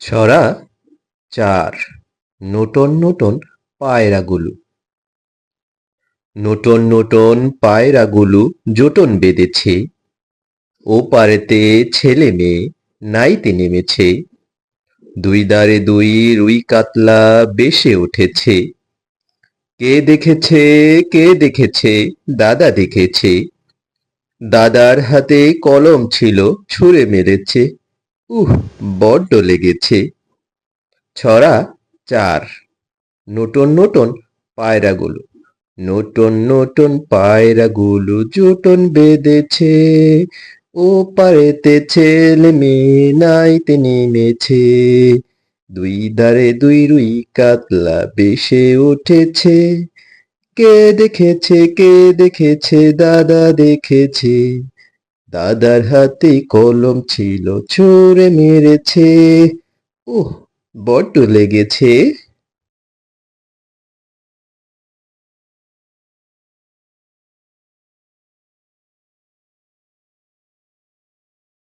ছড়া চার। নূতন নূতন পায়রাগুলো। নূতন নূতন পায়রাগুলো জোটন বেঁধেছে, ও পারেতে ছেলে মেয়ে নাইতে নেমেছে। দুই দারে দুই রুই কাতলা বেশে উঠেছে। কে দেখেছে কে দেখেছে, দাদা দেখেছে। দাদার হাতে কলম ছিল, ছুঁড়ে মেরেছে। উহ, বড্ড লেগেছে। ছড়া, চার। নতুন নতুন পায়রাগুলো। নতুন নতুন পায়রাগুলো জোটন বেঁধেছে। ও পারেতে ছেলে মেয়ে নাইতে নেমেছে দুই ধারে দুই রুই কাতলা বেশে উঠেছে। কে দেখেছে কে দেখেছে, দাদা দেখেছে। দাদার হাতে কলম ছিল ছুঁড়ে মেরেছে। ওহ বড্ড লেগেছে।